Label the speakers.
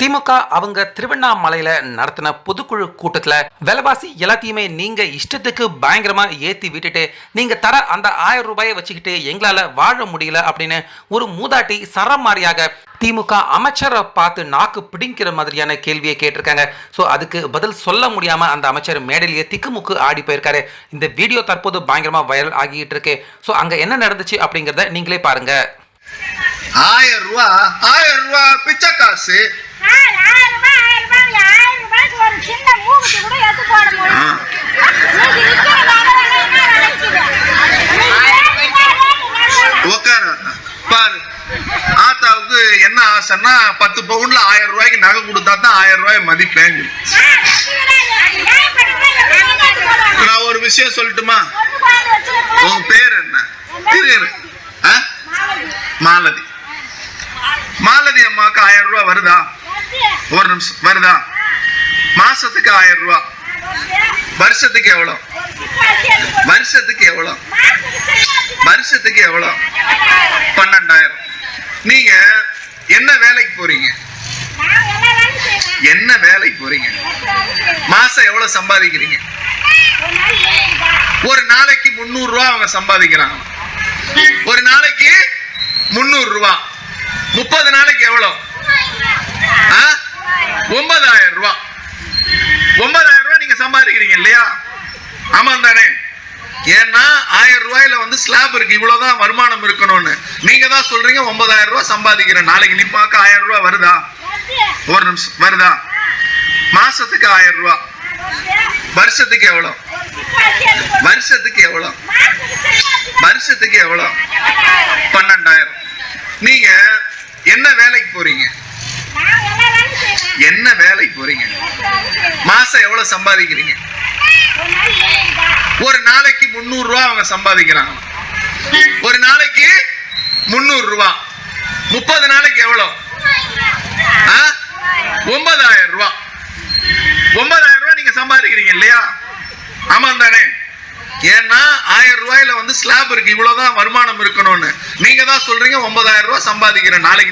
Speaker 1: திமுக அவங்க திருவண்ணாமலையில நடத்தின பொதுக்குழு கூட்டத்துல விலைவாசி எல்லாத்தையுமே நீங்க இஷ்டத்துக்கு பயங்கரமா ஏத்தி விட்டுட்டு நீங்க தர அந்த ஆயிரம் ரூபாயை வச்சுக்கிட்டு எங்களால வாழ முடியல அப்படின்னு ஒரு மூதாட்டி சரமாரியாக திமுக அமைச்சரை பார்த்து நாக்கு பிடிங்கிற மாதிரியான கேள்வியை கேட்டிருக்காங்க. ஸோ அதுக்கு பதில் சொல்ல முடியாமல் அந்த அமைச்சர் மேடையிலேயே திக்குமுக்கு ஆடி போயிருக்காரு. இந்த வீடியோ தற்போது பயங்கரமாக வைரல் ஆகிட்டு இருக்கு. ஸோ அங்கே என்ன நடந்துச்சு அப்படிங்கிறத நீங்களே பாருங்க.
Speaker 2: ஆயிரம் ரூபா ஆயிரம் ரூபா பிச்சை காசு
Speaker 3: என்ன
Speaker 2: ஆசைன்னா பத்து பவுன்ல ஆயிரம் ரூபாய்க்கு நகை கொடுத்தா தான் ஆயிரம் ரூபாய்
Speaker 3: போடுவாங்க?
Speaker 2: நான் ஒரு விஷயம் சொல்லட்டுமா. உங்க பேர் என்ன?
Speaker 3: மாலதி.
Speaker 2: மாலதி அம்மாவுக்கு ஆயிரம் ரூபாய் வருது. ஒரு நிமிஷம் வருதா மாசத்துக்கு ஆயிரம்
Speaker 3: ரூபா.
Speaker 2: வருஷத்துக்கு எவ்வளவு வருஷத்துக்கு எவ்வளவு வருஷத்துக்கு எவ்வளவு பன்னெண்டாயிரம். நீங்க என்ன வேலைக்கு போறீங்க? என்ன வேலைக்கு போறீங்க? மாசம் எவ்வளவு சம்பாதிக்கிறீங்க?
Speaker 3: ஒரு
Speaker 2: நாளைக்கு முந்நூறு ரூபா அவங்க சம்பாதிக்கிறாங்க. ஒரு நாளைக்கு முந்நூறு ரூபா. முப்பது நாளைக்கு எவ்வளவு ஆ? ஒன்பதாயிரம் ரூபா. ஒன்பதாயிரம் ரூபாய் நீங்க சம்பாதிக்கிறீங்க இல்லையா? ஆமா தானே. ஏன்னா ஆயிரம் ரூபாயில வந்து ஸ்லாப் இருக்கு இவ்வளவுதான் வருமானம் இருக்கணும்னு. நீங்க தான் சொல்றீங்க ஒன்பதாயிரம் ரூபாய் சம்பாதிக்கிறேன். நாளைக்கு நீ பார்க்க ஆயிரம் ரூபாய் வருதா? ஒரு நிமிஷம் வருதா? மாசத்துக்கு ஆயிரம் ரூபாய் வருஷத்துக்கு எவ்வளவு வருஷத்துக்கு எவ்வளவு வருஷத்துக்கு எவ்வளவு பன்னெண்டாயிரம். நீங்க என்ன வேலைக்கு போறீங்க
Speaker 3: நான் எல்லா வேலையும் செய்வேன்.
Speaker 2: என்ன வேலைக்கு போறீங்க
Speaker 3: எல்லா வேலையும் செய்வேன்.
Speaker 2: மாசம் எவ்வளவு சம்பாதிக்கிறீங்க?
Speaker 3: ஒரு
Speaker 2: நாளைக்கு முந்நூறு ரூபா அவங்க சம்பாதிக்கிறாங்க. ஒரு நாளைக்கு முந்நூறு ரூபா. முப்பது நாளைக்கு எவ்வளோ ஒன்பதாயிரம் ரூபா. ஒன்பதாயிரம் ரூபா நீங்க சம்பாதிக்கிறீங்க இல்லையா? ஆமாம் தானே. ஏன்னா ஆயிரம் ரூபாயில வந்து ஸ்லாப் இருக்கு. இவ்வளவுதான் வருமானம் இருக்கணும்னு. நீங்க தான் சொல்றீங்க ஒன்பதாயிரம் ரூபாய் சம்பாதிக்கிறேன். நாளைக்கு